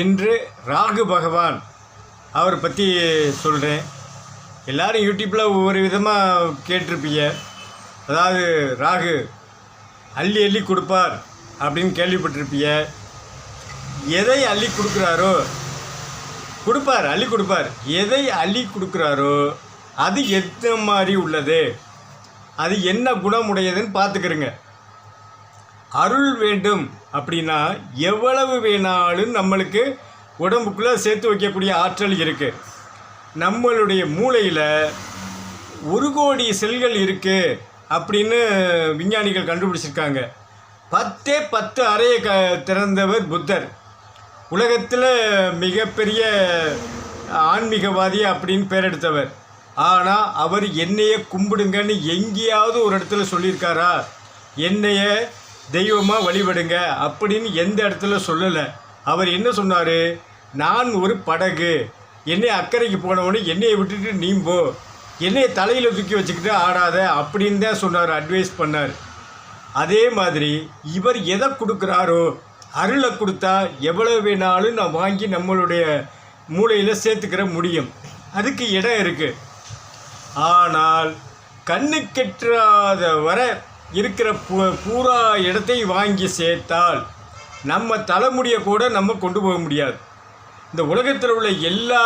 இன்று ராகு பகவான். அவரை பற்றி சொல்கிறேன் எல்லோரும் யூடியூப்பில் ஒவ்வொரு விதமாக கேட்டிருப்பீங்க. அதாவது ராகு அள்ளி அள்ளி கொடுப்பார் அப்படின்னு கேள்விப்பட்டிருப்பீங்க. எதை அள்ளி கொடுக்குறாரோ கொடுப்பார் அள்ளி கொடுப்பார். எதை அள்ளி கொடுக்குறாரோ அது எந்த மாதிரி உள்ளது? அது என்ன குணமுடையதுன்னு பார்த்துக்கிறங்க. அருள் வேண்டும் அப்படின்னா எவ்வளவு வேணாலும் நம்மளுக்கு உடம்புக்குள்ளே சேர்த்து வைக்கக்கூடிய ஆற்றல் இருக்குது நம்மளுடைய மூளையில் ஒரு கோடி செல்கள் இருக்குது அப்படின்னு விஞ்ஞானிகள் கண்டுபிடிச்சிருக்காங்க. பத்தே பத்து அறையை க திறந்தவர் புத்தர். உலகத்தில் மிகப்பெரிய ஆன்மீகவாதி அப்படின்னு பேர் எடுத்தவர் ஆனால் அவர் என்னையே கும்பிடுங்கன்னு எங்கேயாவது ஒரு இடத்துல சொல்லியிருக்காரா? என்னைய தெய்வமாக வழிபடுங்க அப்படின்னு எந்த இடத்துல சொல்லலை. அவர் என்ன சொன்னார்? நான் ஒரு படகு. என்னை அக்கறைக்கு போனவொடனே என்னையை விட்டுட்டு நீ போ. என்னைய தலையில் தூக்கி வச்சுக்கிட்டு ஆடாத அப்படின்னு தான் சொன்னார் அட்வைஸ் பண்ணார். அதே மாதிரி இவர் எதை கொடுக்குறாரோ அருளை கொடுத்தா எவ்வளவு வேணாலும் நான் வாங்கி நம்மளுடைய மூளையில் சேர்த்துக்கிற முடியும். அதுக்கு இடம் இருக்குது ஆனால் கண்ணு கெட்டாத வரை இருக்கிற பூ பூரா இடத்தையும் வாங்கி சேர்த்தால் நம்ம தலைமுடியை கூட நம்ம கொண்டு போக முடியாது. இந்த உலகத்தில் உள்ள எல்லா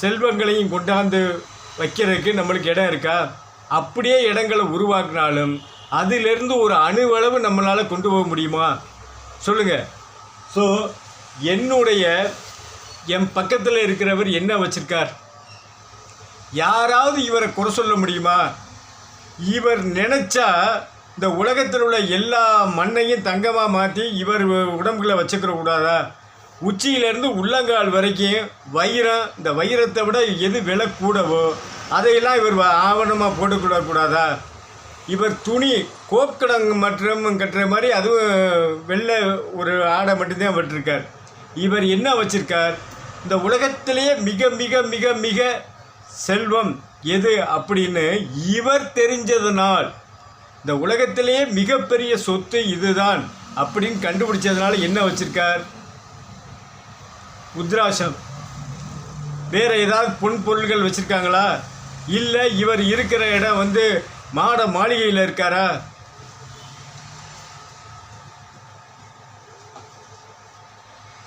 செல்வங்களையும் கொண்டாந்து வைக்கிறதுக்கு நம்மளுக்கு இடம் இருக்கா? அப்படியே இடங்களை உருவாக்கினாலும் அதிலிருந்து ஒரு அணுவளவு நம்மளால் கொண்டு போக முடியுமா? சொல்லுங்கள் ஸோ என்னுடைய என் பக்கத்தில் இருக்கிறவர் என்ன வச்சுருக்கார்? யாராவது இவரை குறை சொல்ல முடியுமா? இவர் நினச்சா இந்த உலகத்தில் உள்ள எல்லா மண்ணையும் தங்கமாக மாற்றி இவர் உடம்புகளை வச்சுக்கிற கூடாதா? உச்சியிலேருந்து உள்ளங்கால் வரைக்கும் வைரம் இந்த வைரத்தை விட எது விலை கூடவோ அதையெல்லாம் இவர் ஆவணமாக போட்டுக்கிட கூடாதா? இவர் துணி கோப்கடங்கு மற்றும் கட்டுற மாதிரி அதுவும் வெள்ளை ஒரு ஆடை மட்டும்தான் விட்டுருக்கார். இவர் என்ன வச்சுருக்கார்? இந்த உலகத்திலேயே மிக மிக மிக மிக செல்வம். எது அப்படின்னு இவர் தெரிஞ்சதுனால் இந்த உலகத்திலேயே மிகப்பெரிய சொத்து இதுதான் அப்படின்னு கண்டுபிடிச்சதுனால என்ன வச்சிருக்கார்? உத்ராசம் வேற ஏதாவது பொன் பொருள்கள் வச்சிருக்காங்களா? இல்லை இவர் இருக்கிற இடம் வந்து மாட மாளிகையில் இருக்காரா?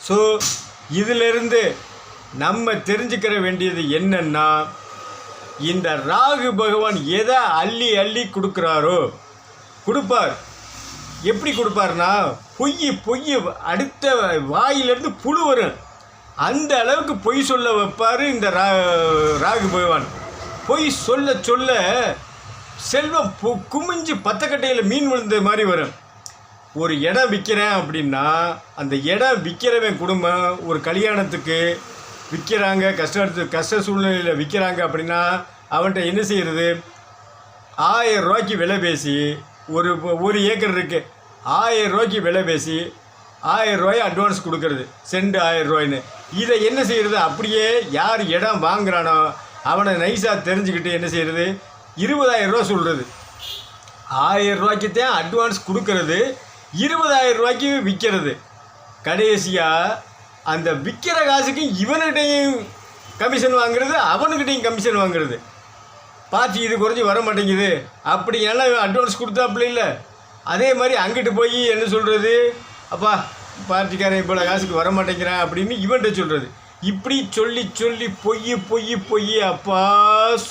ஸோ இதிலிருந்து நம்ம தெரிஞ்சுக்கிற வேண்டியது என்னன்னா இந்த ராகு பகவான் எதை அள்ளி அள்ளி கொடுக்குறாரோ கொடுப்பார். எப்படி கொடுப்பார்னா பொய் பொய் அடுத்த வாயிலிருந்து புழு வரும். அந்த அளவுக்கு பொய் சொல்ல வைப்பார் இந்த ரா ராகு பகவான். பொய் சொல்ல சொல்ல செல்வம் பு குமிஞ்சு பத்தக்கட்டையில் மீன் விழுந்த மாதிரி வரும். ஒரு இடம் விற்கிறேன் அப்படின்னா அந்த இடம் விற்கிறவன் குடும்பம் ஒரு கல்யாணத்துக்கு விற்கிறாங்க கஷ்ட கஷ்ட சூழ்நிலையில் விற்கிறாங்க அப்படின்னா அவன்கிட்ட என்ன செய்கிறது ஆயிரம் ரூபாய்க்கு விலை பேசி ஒரு ஒரு ஏக்கர் இருக்குது ஆயிரம் ரூபாய்க்கு விலை பேசி ஆயிரம் ரூபாய் அட்வான்ஸ் கொடுக்கறது. செண்டு ஆயிரம் ரூபாய்ன்னு. இதை என்ன செய்கிறது அப்படியே யார் இடம் வாங்குறானோ அவனை நைஸாக தெரிஞ்சுக்கிட்டு என்ன செய்கிறது இருபதாயிரம் ரூபா சொல்கிறது ஆயிரம் ரூபாய்க்கு தான் அட்வான்ஸ் கொடுக்கறது இருபதாயிரம் ரூபாய்க்கு விற்கிறது. கடைசியாக அந்த விற்கிற காசுக்கு இவன்கிட்டையும் கமிஷன் வாங்குறது அவனுக்கிட்டையும் கமிஷன் வாங்குறது. பார்ட்டி இது குறைஞ்சி வர மாட்டேங்குது. அப்படி ஏன்னா அட்வான்ஸ் கொடுத்தாப்புல இல்லை. அதே மாதிரி அங்கிட்டு போய் என்ன சொல்கிறது அப்பா பார்ட்டிக்காரன் இவ்வளோ காசுக்கு வர மாட்டேங்கிறான் அப்படின்னு இவன்கிட்ட சொல்கிறது இப்படி சொல்லி சொல்லி பொய் பொய் பொய் அப்பா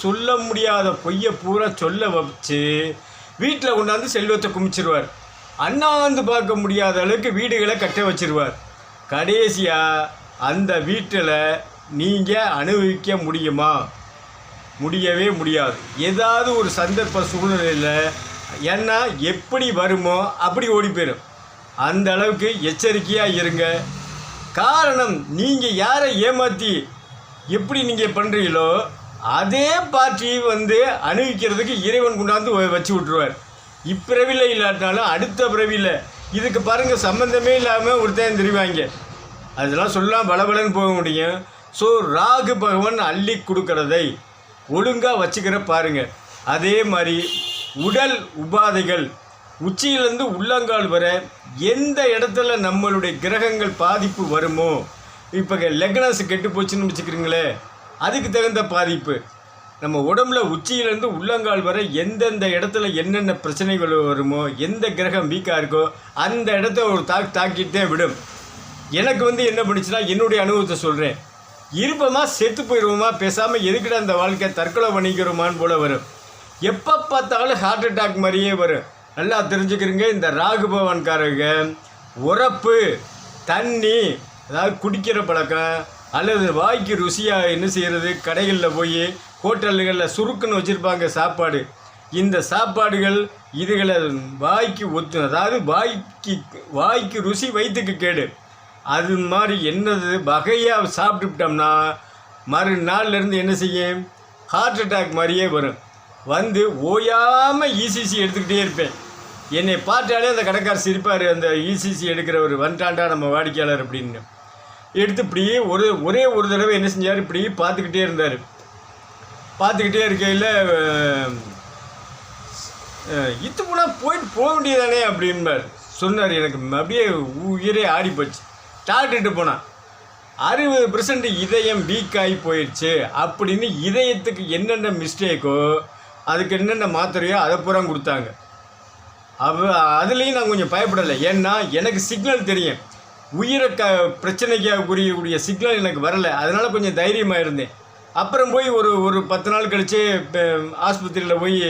சொல்ல முடியாத பொய்யை பூரா சொல்ல வச்சு வீட்டில் கொண்டாந்து செல்வத்தை குமிச்சிருவார். அண்ணாந்து பார்க்க முடியாத அளவுக்கு வீடுகளை கட்ட வச்சிருவார். கடைசியாக அந்த வீட்டில் நீங்கள் அனுபவிக்க முடியுமா? முடியவே முடியாது. ஏதாவது ஒரு சந்தர்ப்ப சூழ்நிலையில் ஏன்னா எப்படி வருமோ அப்படி ஓடி போயிடும் அந்த அளவுக்கு எச்சரிக்கையாக இருங்க. காரணம் நீங்கள் யாரை ஏமாற்றி எப்படி நீங்கள் பண்ணுறீங்களோ அதே பார்ட்டி வந்து அனுபவிக்கிறதுக்கு இறைவன் கொண்டாந்து வச்சு விட்ருவார் இப்பிறவியில் இல்லாட்டினாலும் அடுத்த பிறவியில் இதுக்கு பாருங்கள் சம்மந்தமே இல்லாமல் ஒருத்தன் தெரிவாங்க அதெல்லாம் சொல்லலாம் பலபலன்னு போக முடியும். ஸோ ராகு பகவான் அள்ளி கொடுக்கறதை ஒழுங்காக வச்சுக்கிற பாருங்க. அதே மாதிரி உடல் உபாதைகள் உச்சியிலேருந்து உள்ளங்கால் வர எந்த இடத்துல நம்மளுடைய கிரகங்கள் பாதிப்பு வருமோ இப்போ லெக்னஸ் கெட்டு போச்சுன்னு வச்சுக்கிறீங்களே அதுக்கு தகுந்த பாதிப்பு. நம்ம உடம்புல உச்சியிலேருந்து உள்ளங்கால் வரை எந்தெந்த இடத்துல என்னென்ன பிரச்சனைகள் வருமோ எந்த கிரகம் வீக்காக இருக்கோ அந்த இடத்த ஒரு தாக் தாக்கிட்டே விடும். எனக்கு வந்து என்ன பண்ணுச்சுன்னா என்னுடைய அனுபவத்தை சொல்கிறேன் இருப்போமா செத்து போயிடுவோமா பேசாமல் எதுக்கிட அந்த வாழ்க்கை தற்கொலை பண்ணிக்கிறோமான்னு போல் வரும். எப்போ பார்த்தாலும் ஹார்ட் அட்டாக் மாதிரியே வரும். நல்லா தெரிஞ்சுக்கிறீங்க இந்த ராகு பகவான்காரங்க உரப்பு தண்ணி அதாவது குடிக்கிற பழக்கம் அல்லது வாய்க்கு ருசியாக என்ன செய்கிறது கடைகளில் போய் ஹோட்டல்களில் சுருக்குன்னு வச்சுருப்பாங்க சாப்பாடு. இந்த சாப்பாடுகள் இதுகளை வாய்க்கு ஒத்து அதாவது வாய்க்கு வாய்க்கு ருசி வயிற்றுக்கு கேடு. அது மாதிரி என்னது? வகையாக சாப்பிட்டுட்டோம்னா மறுநாள்லேருந்து என்ன செய்யும்? ஹார்ட் அட்டாக் மாதிரியே வரும். வந்து ஓயாமல் இசிசி எடுத்துக்கிட்டே இருப்பேன். என்னை பார்த்தாலே அந்த கடைக்காரர் சிரிப்பார் அந்த இசிசி எடுக்கிறவர் வந்துட்டாண்டா நம்ம வாடிக்கையாளர் அப்படின்னு. எடுத்து இப்படியே ஒரு ஒரே ஒரு தடவை என்ன செஞ்சார்? இப்படி பார்த்துக்கிட்டே இருந்தார். பார்த்துக்கிட்டே இருக்கையில் இத்து போனால் போயிட்டு போக வேண்டியதானே அப்படின்பார். சொன்னார் எனக்கு அப்படியே உயிரே ஆடி போச்சு. டாக்டர்கிட்ட போனான் அறுபது பர்சன்ட் இதயம் வீக் ஆகி போயிடுச்சு அப்படின்னு இதயத்துக்கு என்னென்ன மிஸ்டேக்கோ அதுக்கு என்னென்ன மாத்திரையோ அதை பூரா கொடுத்தாங்க. அவ அதுலேயும் நான் கொஞ்சம் பயப்படலை. ஏன்னா எனக்கு சிக்னல் தெரியும். உயிரை க பிரச்சனைக்கு புரியக்கூடிய சிக்னல் எனக்கு வரலை. அதனால் கொஞ்சம் தைரியமாக இருந்தேன். அப்புறம் போய் ஒரு ஒரு பத்து நாள் கழித்து ஆஸ்பத்திரியில் போய்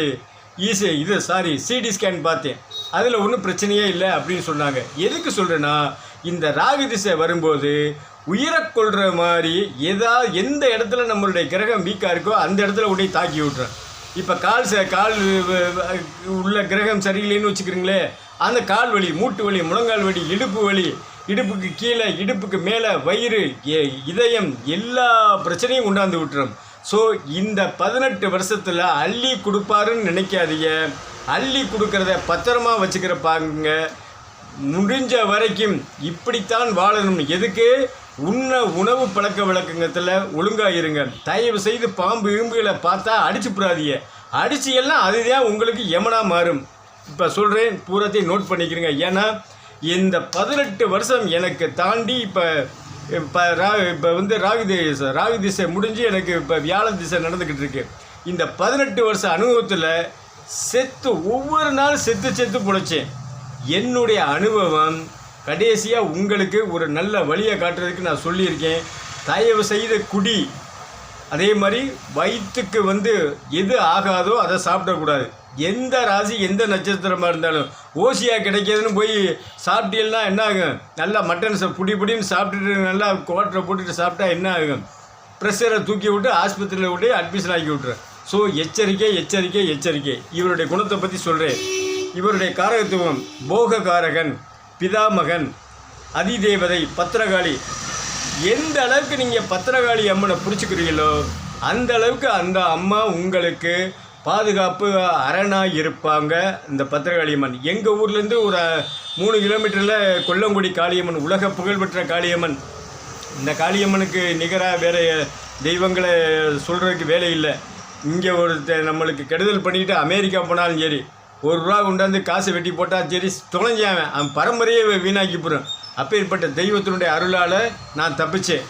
ஈசி இது சாரி சிடி ஸ்கேன் பார்த்தேன். அதில் ஒன்றும் பிரச்சனையே இல்லை அப்படின்னு சொன்னாங்க. எதுக்கு சொல்கிறேன்னா இந்த ராகு திசை வரும்போது உயிரை கொள்கிற மாதிரி ஏதாவது எந்த இடத்துல நம்மளுடைய கிரகம் வீக்காக இருக்கோ அந்த இடத்துல உடைய தாக்கி விட்றேன் இப்போ கால் ச கால் உள்ள கிரகம் சரியில்லைன்னு வச்சுக்கிறீங்களே அந்த கால் வலி மூட்டு வலி முழங்கால் வலி இடுப்பு வலி இடுப்புக்கு கீழே இடுப்புக்கு மேலே வயிறு இதயம் எல்லா பிரச்சனையும் கொண்டாந்து விட்டுரும். ஸோ இந்த பதினெட்டு வருஷத்தில் அள்ளி கொடுப்பாருன்னு நினைக்காதீங்க. அள்ளி கொடுக்கறத பத்திரமா வச்சுக்கிற பாருங்க. முடிஞ்ச வரைக்கும் இப்படித்தான் வாழணும். எதுக்கு? உண்ண உணவு பழக்க வழக்கங்கத்தில் ஒழுங்காக இருங்க. தயவு செய்து பாம்பு இரும்புகளை பார்த்தா அடிச்சு புறாதீங்க அடிச்சு எல்லாம் அதுதான் உங்களுக்கு எமனாக மாறும். இப்போ சொல்கிறேன் பூரத்தையும் நோட் பண்ணிக்கிறேங்க. ஏன்னா இந்த பதினெட்டு வருஷம் எனக்கு தாண்டி இப்போ இப்போ ரா இப்போ வந்து ராகு திசை ராகு திசை முடிஞ்சு எனக்கு இப்போ வியாழ திசை நடந்துக்கிட்டு இருக்கு. இந்த பதினெட்டு வருஷ அனுபவத்தில் செத்து ஒவ்வொரு நாளும் செத்து செத்து பிழைச்சேன் என்னுடைய அனுபவம் கடைசியாக உங்களுக்கு ஒரு நல்ல வழியை காட்டுறதுக்கு நான் சொல்லியிருக்கேன். தயவு செய்த குடி. அதே மாதிரி வயிற்றுக்கு வந்து எது ஆகாதோ அதை சாப்பிடக்கூடாது. எந்த ராசி எந்த நட்சத்திரமாக இருந்தாலும் ஓசியாக கிடைக்காதுன்னு போய் சாப்பிட்டீங்கன்னா என்ன ஆகும்? நல்லா மட்டன் புடி புடின்னு சாப்பிட்டுட்டு நல்லா கோட்டரை போட்டுட்டு சாப்பிட்டா என்ன ஆகும்? ப்ரெஷரை தூக்கி விட்டு ஆஸ்பத்திரியில் விட்டு அட்மிஷன் ஆக்கி விட்றேன் ஸோ எச்சரிக்கை எச்சரிக்கை எச்சரிக்கை. இவருடைய குணத்தை பற்றி சொல்கிறேன் இவருடைய காரகத்துவம் போககாரகன் பிதாமகன் அதிதேவதை பத்திரகாளி. எந்த அளவுக்கு நீங்கள் பத்திரகாளி அம்மனை பிடிச்சிக்கிறீங்களோ அந்த அளவுக்கு அந்த அம்மா உங்களுக்கு பாதுகாப்பு அரணாக இருப்பாங்க இந்த பத்திரகாளியம்மன். எங்கள் ஊர்லேருந்து ஒரு மூணு கிலோமீட்டரில் கொல்லங்குடி காளியம்மன் உலக புகழ்பெற்ற காளியம்மன். இந்த காளியம்மனுக்கு நிகராக வேறு தெய்வங்களை சொல்கிறதுக்கு வேலை இல்லை. இங்கே ஒரு நம்மளுக்கு கெடுதல் பண்ணிக்கிட்டு அமெரிக்கா போனாலும் சரி ஒரு ரூபா கொண்டாந்து காசு வெட்டி போட்டால் சரி தொலைஞ்சாவன் அவன். பரம்பரையே வீணாக்கி போகிறோம் அப்பேற்பட்ட தெய்வத்தினுடைய அருளால் நான் தப்பிச்சேன்.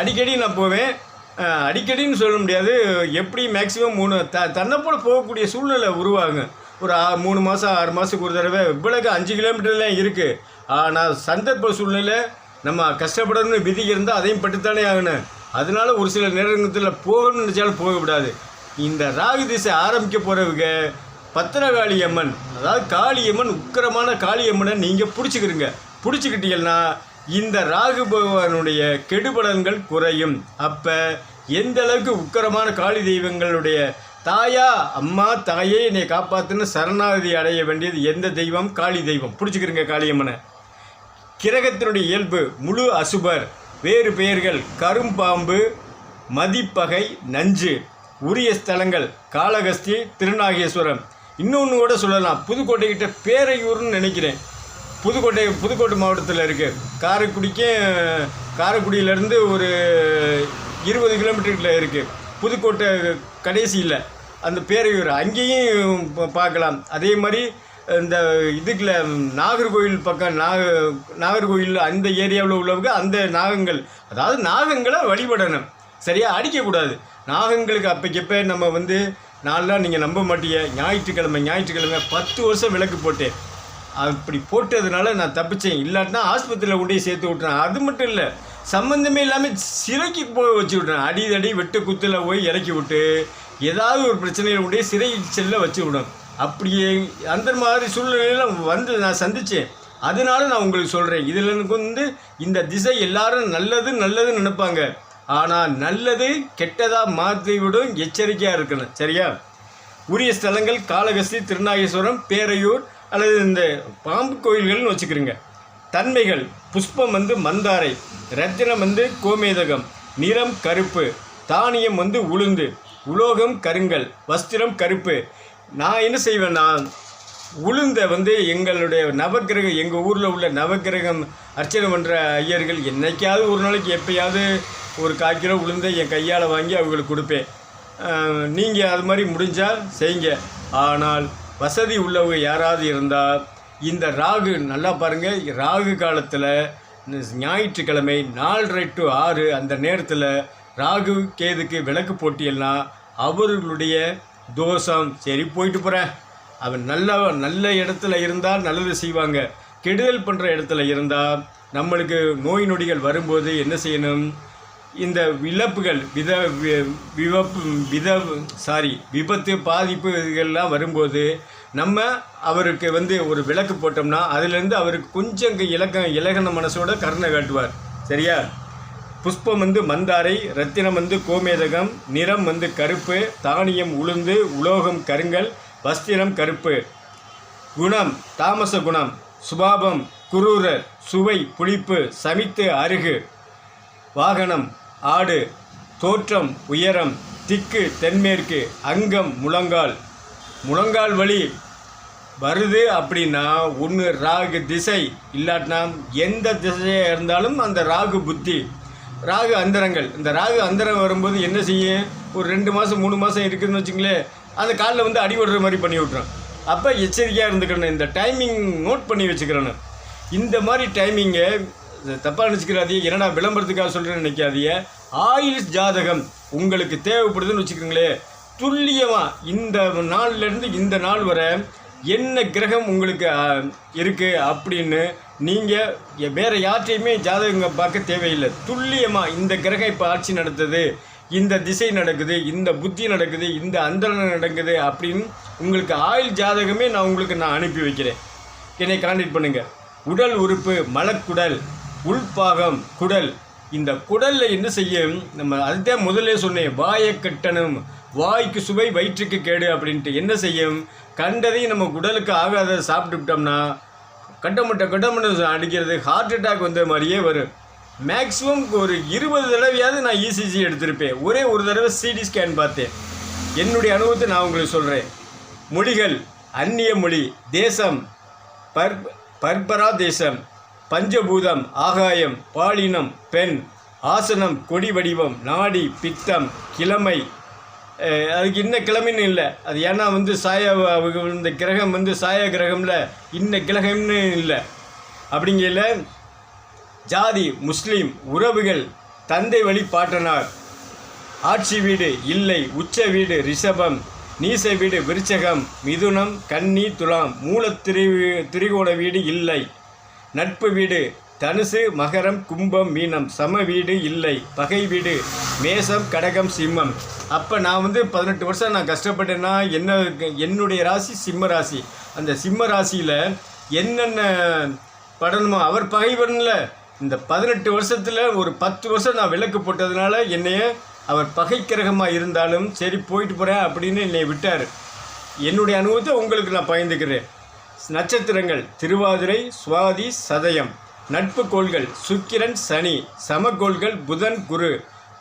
அடிக்கடி நான் போவேன். அடிக்கடின்னு சொல்ல முடியாது. எப்படி மேக்ஸிமம் மூணு த தன்னைப்போல் போகக்கூடிய சூழ்நிலை உருவாங்க ஒரு ஆ- மூணு மாதம் ஆறு மாதத்துக்கு ஒரு தடவை. இவ்வளவு அஞ்சு கிலோமீட்டர்லாம் இருக்குது ஆனால் சந்தர்ப்ப சூழ்நிலை நம்ம கஷ்டப்படணும்னு விதி இருந்தால் அதையும் பட்டுத்தானே ஆகணும். அதனால ஒரு சில நேரத்தில் போகணும்னு நினச்சாலும் போகக்கூடாது இந்த ராகு திசை ஆரம்பிக்க போகிறவங்க பத்திரகாளி அம்மன் அதாவது காளியம்மன் உக்கிரமான காளியம்மனை நீங்கள் பிடிச்சிக்கிறீங்க பிடிச்சிக்கிட்டீங்கன்னா இந்த ராகு பகவானுடைய கெடுபலன்கள் குறையும். அப்போ எந்த அளவுக்கு உக்கரமான காளி தெய்வங்களுடைய தாயா அம்மா தாயே என்னை காப்பாற்றுன்னு சரணாகதி அடைய வேண்டியது எந்த தெய்வம்? காளி தெய்வம். பிடிச்சிக்கிறங்க காளியம்மனை? கிரகத்தினுடைய இயல்பு முழு அசுபர் வேறு பெயர்கள் கரும்பாம்பு மதிப்பகை நஞ்சு உரிய ஸ்தலங்கள் காளகஸ்தி திருநாகேஸ்வரம். இன்னொன்று கூட சொல்லலாம். புதுக்கோட்டைக்கிட்ட பேரையூர்னு நினைக்கிறேன். புதுக்கோட்டை புதுக்கோட்டை மாவட்டத்தில் இருக்குது காரைக்குடிக்கும் காரைக்குடியிலேருந்து ஒரு இருபது கிலோமீட்டருக்குள்ள இருக்குது புதுக்கோட்டை கடைசியில் அந்த பேரையூர் அங்கேயும் பா- பார்க்கலாம். அதே மாதிரி இந்த இதுக்குள்ள நாகர்கோவில் பக்கம் நாக நாகர்கோவில் அந்த ஏரியாவில் உள்ளவங்க அந்த நாகங்கள் அதாவது நாகங்களை வழிபடணும். சரியாக அடிக்கக்கூடாது. நாகங்களுக்கு அப்போக்கப்போ நம்ம வந்து நாளெலாம் நீங்கள் நம்ப மாட்டீங்க. ஞாயிற்றுக்கிழமை ஞாயிற்றுக்கிழமை பத்து வருஷம் விளக்கு போட்டேன் அப்படி போட்டதுனால நான் தப்பிச்சேன். இல்லாட்டினா ஆஸ்பத்திரியில் கொண்டு போய் சேர்த்து விட்றேன் அது மட்டும் இல்லை சம்மந்தமே இல்லாமல் சிறைக்கு போய் வச்சு விட்றேன் அடி தடி வெட்டு குத்தில் போய் இறக்கி விட்டு ஏதாவது ஒரு பிரச்சனையில் கொண்டு சிறை செல்ல வச்சு விடும் அப்படியே அந்த மாதிரி சூழ்நிலையெல்லாம் வந்து நான் சந்தித்தேன் அதனால நான் உங்களுக்கு சொல்கிறேன் இதில் எனக்கு வந்து இந்த திசை எல்லாரும் நல்லது நல்லதுன்னு நினைப்பாங்க. ஆனால் நல்லது கெட்டதாக மாற்றி விடும் எச்சரிக்கையாக இருக்கணும். சரியா? உரிய ஸ்தலங்கள் காளகஸ்தி திருநாகேஸ்வரம் பேரையூர் அல்லது இந்த பாம்பு கோயில்கள்னு வச்சுக்கிறீங்க. தன்மைகள் புஷ்பம் வந்து மந்தாரை ரத்தினம் வந்து கோமேதகம் நிறம் கருப்பு தானியம் வந்து உளுந்து உலோகம் கருங்கல் வஸ்திரம் கருப்பு. நான் என்ன செய்வேன்னா உளுந்தை வந்து எங்களுடைய நவக்கிரகம் எங்கள் ஊரில் உள்ள நவக்கிரகம் அர்ச்சனை பண்ணுற ஐயர்கள் என்னைக்காவது ஒரு நாளைக்கு எப்பயாவது ஒரு கால் கிலோ உளுந்தை என் கையால் வாங்கி அவங்களுக்கு கொடுப்பேன். நீங்கள் அது மாதிரி முடிஞ்சால் செய்யுங்க. ஆனால் வசதி உள்ளவங்க யாராவது இருந்தால் இந்த ராகு நல்லா பாருங்கள் ராகு காலத்தில் ஞாயிற்றுக்கிழமை நாலரை டு ஆறு அந்த நேரத்தில் ராகு கேதுக்கு விளக்கு போட்டியெல்லாம் அவர்களுடைய தோஷம். சரி போயிட்டு போகிறேன் அவன் நல்ல நல்ல இடத்துல இருந்தால் நல்லது செய்வாங்க. கெடுதல் பண்ணுற இடத்துல இருந்தால் நம்மளுக்கு நோய் நொடிகள் வரும்போது என்ன செய்யணும்? இந்த இழப்புகள் வித வி- வித சாரி விபத்து பாதிப்பு இதுகள்லாம் வரும்போது நம்ம அவருக்கு வந்து ஒரு விளக்கு போட்டோம்னா அதுலேருந்து அவருக்கு கொஞ்சம் இலக்க இலகன மனசோட கருணை காட்டுவார். சரியா? புஷ்பம் வந்து மந்தாரை ரத்தினம் வந்து கோமேதகம் நிறம் வந்து கருப்பு தானியம் உளுந்து உலோகம் கருங்கல் வஸ்திரம் கருப்பு. குணம் தாமச குணம் சுபாபம் குரூரர் சுவை புளிப்பு சமித்து அருகு. வாகனம் ஆடு தோற்றம் உயரம் திக்கு தென்மேற்கு அங்கம் முழங்கால். முழங்கால் வழி வருது அப்படின்னா ஒன்று ராகு திசை இல்லாட்டினா எந்த திசையாக இருந்தாலும் அந்த ராகு புத்தி ராகு அந்தரங்கள். இந்த ராகு அந்தரம் வரும்போது என்ன செய்யும்? ஒரு ரெண்டு மாதம் மூணு மாதம் இருக்குதுன்னு வச்சுங்களேன் அந்த காலில் வந்து அடிபடுற மாதிரி பண்ணி விட்றோம் அப்போ எச்சரிக்கையாக இருந்துக்கிறேன் இந்த டைமிங் நோட் பண்ணி வச்சுக்கிறணும். இந்த மாதிரி டைமிங்கை தப்பாக நினச்சிக்கிறாதீங்க என்னடா விளம்பரத்துக்காக சொல்கிறேன்னு நினைக்காதீங்க. ஆயுள் ஜாதகம் உங்களுக்கு தேவைப்படுதுன்னு வச்சுக்கோங்களேன் துல்லியமாக இந்த நாள்லேருந்து இந்த நாள் வரை என்ன கிரகம் உங்களுக்கு இருக்குது அப்படின்னு நீங்கள் வேறு யார்ட்டையுமே ஜாதகங்க பார்க்க தேவையில்லை. துல்லியமாக இந்த கிரகம் இப்போ ஆட்சி நடத்துது இந்த திசை நடக்குது இந்த புத்தி நடக்குது இந்த அந்தரணம் நடக்குது அப்படின்னு உங்களுக்கு ஆயுள் ஜாதகமே நான் உங்களுக்கு நான் அனுப்பி வைக்கிறேன். என்னை கான்டாக்ட் பண்ணுங்கள் உடல் உறுப்பு மலக்குடல். உள்பாகம் குடல். இந்த குடலில் என்ன செய்யும்? நம்ம அதுதான் முதல்ல சொன்னேன் வாயை கட்டணும். வாய்க்கு சுவை வயிற்றுக்கு கேடு அப்படின்ட்டு. என்ன செய்யும்? கண்டதையும் நம்ம உடலுக்கு ஆகாத சாப்பிட்டுக்கிட்டோம்னா கட்டமுட்டை கட்டமுட்டை அடிக்கிறது ஹார்ட் அட்டாக் வந்த மாதிரியே வரும். மேக்ஸிமம் ஒரு இருபது தடவையாவது நான் இசிஜி எடுத்திருப்பேன். ஒரே ஒரு தடவை சிடி ஸ்கேன் பார்த்தேன். என்னுடைய அனுபவத்தை நான் உங்களுக்கு சொல்கிறேன் மொழிகள் அந்நிய மொழி தேசம் பர் பர்பரா தேசம். பஞ்சபூதம் ஆகாயம் பாலினம் பெண் ஆசனம் கொடி வடிவம் நாடி பித்தம் கிழமை. அதுக்கு இன்ன கிழமைன்னு இல்லை. அது ஏன்னா வந்து சாய இந்த கிரகம் வந்து சாய கிரகமில் இன்ன கிரகம்னு இல்லை. அப்படிங்கையில் ஜாதி முஸ்லீம் உறவுகள் தந்தை வழி பாட்டனார். ஆட்சி வீடு இல்லை உச்ச வீடு ரிஷபம் நீச வீடு விருச்சகம் மிதுனம் கன்னி துலாம் மூலத்திரி திரிகோண வீடு இல்லை. நட்பு வீடு. தனுசு மகரம் கும்பம் மீனம். சம வீடு இல்லை. பகை வீடு. மேசம் கடகம் சிம்மம். அப்போ நான் வந்து பதினெட்டு வருஷம் நான் கஷ்டப்பட்டேன்னா என்ன என்னுடைய ராசி சிம்ம ராசி. அந்த சிம்ம ராசியில் என்னென்ன படணுமோ அவர் பகைவன்ல இந்த பதினெட்டு வருஷத்தில் ஒரு பத்து வருஷம் நான் விளக்கு போட்டதுனால என்னைய அவர் பகை கிரகமாக இருந்தாலும் சரி போயிட்டு போகிறேன் அப்படின்னு என்னை விட்டார். என்னுடைய அனுபவத்தை உங்களுக்கு நான் பயந்துக்கிறேன் நட்சத்திரங்கள் திருவாதிரை சுவாதி சதயம் நட்பு கோள்கள் சுக்கிரன் சனி சமகோள்கள் புதன் குரு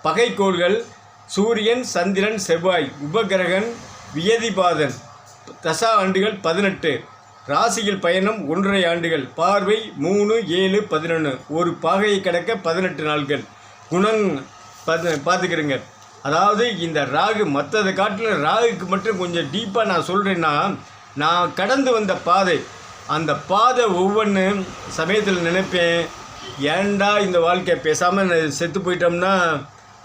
பகைக்கோள்கள் சூரியன் சந்திரன் செவ்வாய் உபகிரகன் வியதிபாதன் தசா ஆண்டுகள் பதினெட்டு ராசியில் பயணம் ஒன்றரை ஆண்டுகள் பார்வை மூணு ஏழு பதினொன்று ஒரு பாகையை கடக்க பதினெட்டு நாட்கள் குணம் பார்த்து பார்த்துக்கிறேங்க அதாவது இந்த ராகு மற்றதை காட்டில் ராகுக்கு மட்டும் கொஞ்சம் டீப்பாக நான் சொல்கிறேன்னா நான் கடந்து வந்த பாதை அந்த பாதை ஒவ்வொன்று சமயத்தில் நினைப்பேன். ஏன்டா இந்த வாழ்க்கை பேசாமல் செத்து போயிட்டோம்னா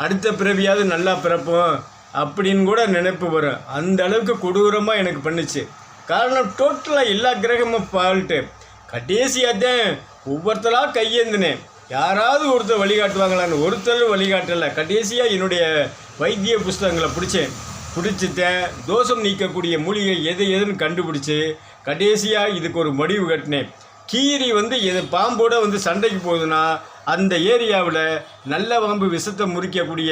அடுத்த பிறவியாவது நல்லா பிறப்போம் அப்படின்னு கூட நினைப்பு வரும். அந்த அளவுக்கு கொடூரமாக எனக்கு பண்ணுச்சு. காரணம் டோட்டலாக எல்லா கிரகமும் ஃபால்ட்டு கடைசியாக தான் ஒவ்வொருத்தராக கையேந்தினேன். யாராவது ஒருத்தர் வழிகாட்டுவாங்களான்னு ஒருத்தர் வழிகாட்டலை. கடைசியாக என்னுடைய வைத்திய புஸ்தகங்களை பிடிச்சேன். பிடிச்சத தோஷம் நீக்கக்கூடிய மூலிகை எது எதுன்னு கண்டுபிடிச்சி கடைசியாக இதுக்கு ஒரு முடிவு கட்டினேன். கீரி வந்து எது பாம்போட வந்து சண்டைக்கு போகுதுன்னா அந்த ஏரியாவில் நல்ல பாம்பு விஷத்தை முறிக்கக்கூடிய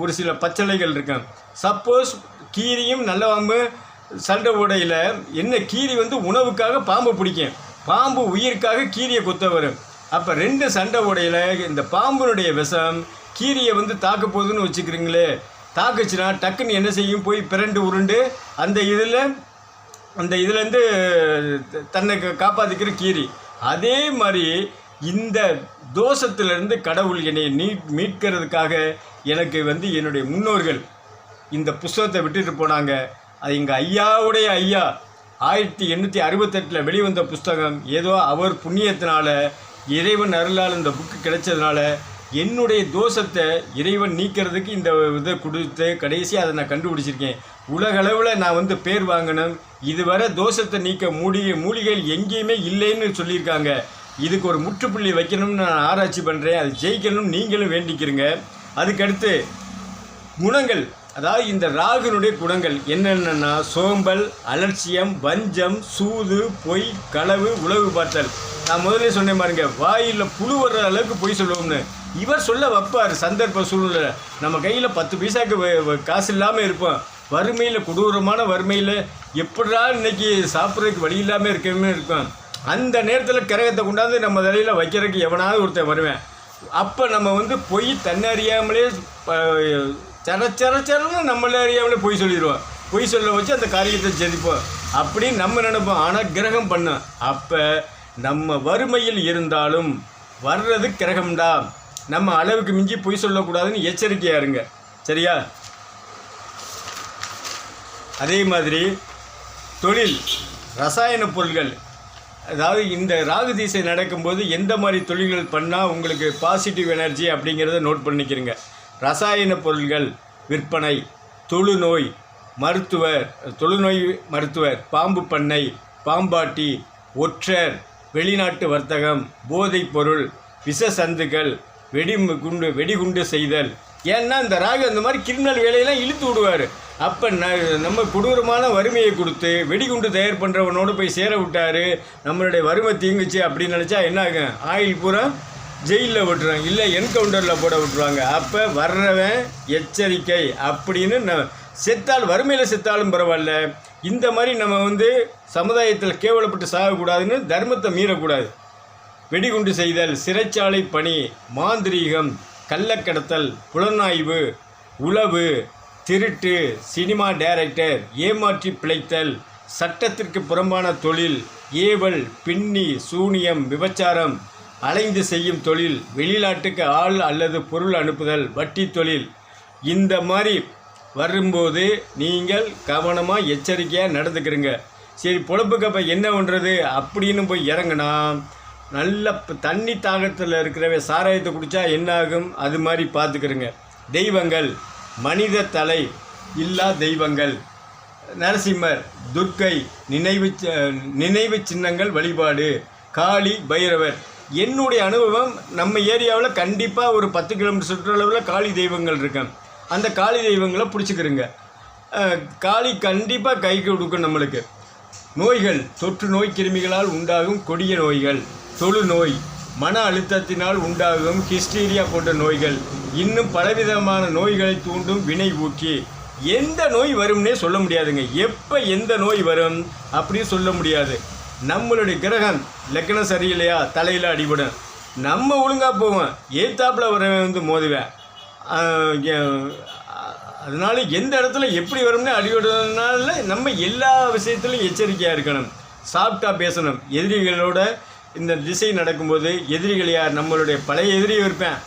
ஒரு சில பச்சளைகள் இருக்கும் சப்போஸ் கீரியும் நல்ல பாம்பு சண்டை உடையில் என்ன கீரி வந்து உணவுக்காக பாம்பு பிடிக்கும். பாம்பு உயிருக்காக கீரியை குத்த வரும். அப்போ ரெண்டு சண்டை உடையில் இந்த பாம்பினுடைய விஷம் கீரியை வந்து தாக்க போகுதுன்னு வச்சுக்கிறீங்களே தாக்குச்சுன்னா டக்குன்னு என்ன செய்யும்? போய் பிரண்டு உருண்டு அந்த இதில் அந்த இதுலேருந்து தன்னை காப்பாற்றிக்கிற கீரி. அதே மாதிரி இந்த தோஷத்திலிருந்து கடவுள் என்னை நீ மீட்கிறதுக்காக எனக்கு வந்து என்னுடைய முன்னோர்கள் இந்த புஸ்தகத்தை விட்டுட்டு போனாங்க. அது எங்கள் ஐயாவுடைய ஐயா. ஆயிரத்தி எண்ணூற்றி அறுபத்தெட்டில் வெளிவந்த புஸ்தகம். ஏதோ அவர் புண்ணியத்தினால இறைவன் அருளால் இந்த புக்கு கிடைச்சதுனால என்னுடைய தோஷத்தை இறைவன் நீக்கிறதுக்கு இந்த இதை கொடுத்து கடைசியாக அதை நான் கண்டுபிடிச்சிருக்கேன். உலகளவில் நான் வந்து பேர் வாங்கணும். இதுவரை தோஷத்தை நீக்க மூலிகை மூலிகைகள் எங்கேயுமே இல்லைன்னு சொல்லியிருக்காங்க. இதுக்கு ஒரு முற்றுப்புள்ளி வைக்கணும்னு நான் ஆராய்ச்சி பண்ணுறேன் அது ஜெயிக்கணும் நீங்களும் வேண்டிக்கிறீங்க. அதுக்கடுத்து குணங்கள். அதாவது இந்த ராகுனுடைய குணங்கள் என்னென்னா சோம்பல் அலட்சியம் வஞ்சம் சூது பொய் களவு உளவு பார்த்தல். நான் முதல்ல சொன்னேன் பாருங்க வாயில் புழு வர்ற அளவுக்கு பொய் சொல்லுவோம்னு. இவர் சொல்ல வைப்பார் சந்தர்ப்ப சூழ்நிலை நம்ம கையில் பத்து பைசாக்கு காசு இல்லாமல் இருப்போம். வறுமையில் கொடூரமான வறுமையில் எப்படா இன்னைக்கு சாப்பிட்றதுக்கு வழி இல்லாமல் இருக்கவே இருக்கும். அந்த நேரத்தில் கிரகத்தை கொண்டாந்து நம்ம தலையில் வைக்கிறதுக்கு எவனாவது ஒருத்தன் வருவேன். அப்போ நம்ம வந்து பொய் தன்னறியாமலே சர சர சரன்னு நம்மள அறியாமலே பொய் சொல்லிடுவோம். பொய் சொல்ல வச்சு அந்த காரியத்தை ஜெதிப்போம் அப்படின்னு நம்ம நினைப்போம். ஆனால் கிரகம் பண்ணும். அப்போ நம்ம வறுமையில் இருந்தாலும் வர்றது கிரகம்தான் நம்ம அளவுக்கு மிஞ்சி பொய் சொல்லக்கூடாதுன்னு எச்சரிக்கையாக இருங்க. சரியா? அதே மாதிரி தொழில் ரசாயன பொருட்கள் அதாவது இந்த ராகு திசை நடக்கும்போது எந்த மாதிரி தொழில்கள் பண்ணால் உங்களுக்கு பாசிட்டிவ் எனர்ஜி அப்படிங்கிறத நோட் பண்ணிக்கிறீங்க. ரசாயன பொருட்கள் விற்பனை தொழுநோய் மருத்துவர் தொழுநோய் மருத்துவர் பாம்பு பண்ணை பாம்பாட்டி ஒற்றர் வெளிநாட்டு வர்த்தகம் போதைப் பொருள் விஷ சந்துகள் வெடி குண்டு வெடிகுண்டு செய்தல். ஏன்னா இந்த ராகு அந்த மாதிரி கிரிமினல் வேலையெல்லாம் இழுத்து விடுவார். அப்போ ந நம்ம கொடூரமான வறுமையை கொடுத்து வெடிகுண்டு தயார் பண்ணுறவனோடு போய் சேர விட்டார் நம்மளுடைய வறுமை தீங்குச்சு அப்படின்னு நினச்சா என்ன ஆகும் ஆயில் பூரா ஜெயிலில் விட்டுருவாங்க இல்லை என்கவுண்டரில் போட விட்டுருவாங்க. அப்போ வர்றவன் எச்சரிக்கை அப்படின்னு ந செத்தால் வறுமையில் செத்தாலும் பரவாயில்ல. இந்த மாதிரி நம்ம வந்து சமுதாயத்தில் கேவலப்பட்டு சாகக்கூடாதுன்னு தர்மத்தை மீறக்கூடாது. வெடிகுண்டு செய்தல் சிறைச்சாலை பணி மாந்திரீகம் கள்ளக்கடத்தல் புலனாய்வு உளவு திருட்டு சினிமா டைரக்டர் ஏமாற்றி பிழைத்தல் சட்டத்திற்கு புறம்பான தொழில் ஏவல் பின்னி சூனியம் விபச்சாரம் அலைந்து செய்யும் தொழில் வெளிநாட்டுக்கு ஆள் அல்லது பொருள் அனுப்புதல் வட்டி தொழில். இந்த மாதிரி வரும்போது நீங்கள் கவனமாக எச்சரிக்கையாக நடந்துக்கிறீங்க. சரி பொழப்புக்கு அப்போ என்ன பண்ணுறது அப்படின்னு போய் இறங்குனா நல்ல ப- தண்ணி தாகத்தில் இருக்கிறவ சாராயத்தை குடித்தா என்ன ஆகும் அது மாதிரி பார்த்துக்கிறங்க. தெய்வங்கள் மனித தலை இல்லா தெய்வங்கள். நரசிம்மர் துர்க்கை நினைவு நினைவு சின்னங்கள் வழிபாடு. காளி பைரவர். என்னுடைய அனுபவம் நம்ம ஏரியாவில் கண்டிப்பாக ஒரு பத்து கிலோமீட்டர் சுற்றளவில் காளி தெய்வங்கள் இருக்கும் அந்த காளி தெய்வங்களை பிடிச்சிக்கிறங்க. காளி கண்டிப்பாக கை கொடுக்கும் நம்மளுக்கு. நோய்கள் தொற்று நோய் கிருமிகளால் உண்டாகும் கொடிய நோய்கள். தொழு நோய் மன அழுத்தத்தினால் உண்டாகும் ஹிஸ்டீரியா போன்ற நோய்கள். இன்னும் பலவிதமான நோய்களை தூண்டும் வினை ஊக்கி. எந்த நோய் வரும்னே சொல்ல முடியாதுங்க. எப்போ எந்த நோய் வரும் அப்படின்னு சொல்ல முடியாது. நம்மளுடைய கிரகம் லக்கணம் சரியில்லையா? தலையில் அடிபடும். நம்ம ஒழுங்காக போவோம். ஏத்தாப்புல வரவன் வந்து மோதுவேன். அதனால எந்த இடத்துல எப்படி வரும்னு அடிபடுறதுனால நம்ம எல்லா விஷயத்துலையும் எச்சரிக்கையாக இருக்கணும். சாஃப்டாக பேசணும். எதிரிகளோட இந்த திசை நடக்கும்போது எதிரிகள் யார்? நம்மளுடைய பழைய எதிரியும் இருப்பேன்.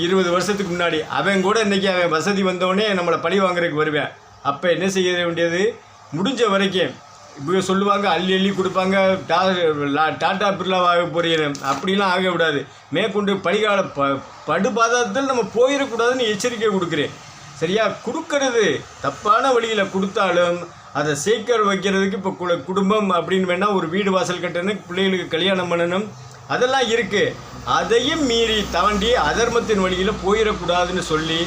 இருபது வருஷத்துக்கு முன்னாடி. அவன் கூட இன்றைக்கி அவன் வசதி வந்தவொடனே நம்மளை பழி வாங்குறதுக்கு வருவேன். அப்போ என்ன செய்ய வேண்டியது? முடிஞ்ச வரைக்கும் இப்போ சொல்லுவாங்க அள்ளி அள்ளி கொடுப்பாங்க டா டாட்டா டாடா பிர்லாவாக போகிறேன் அப்படிலாம் ஆகக்கூடாது மேற்கொண்டு படிகால ப படுபாதத்தில் நம்ம போயிடக்கூடாதுன்னு எச்சரிக்கை கொடுக்குறேன். சரியா? கொடுக்கறது தப்பான வழியில் கொடுத்தாலும் அதை சீக்கிரம் வைக்கிறதுக்கு இப்போ கு குடும்பம் அப்படின்னு வேணால் ஒரு வீடு வாசல் கட்டணும் பிள்ளைகளுக்கு கல்யாணம் பண்ணணும். அதெல்லாம் இருக்குது அதையும் மீறி தாண்டி அதர்மத்தின் வழியில் போயிடக்கூடாதுன்னு சொல்லி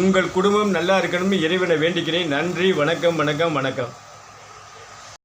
உங்கள் குடும்பம் நல்லா இருக்கணும்னு இறைவனை வேண்டிக்கிறேன். நன்றி வணக்கம் வணக்கம் வணக்கம்.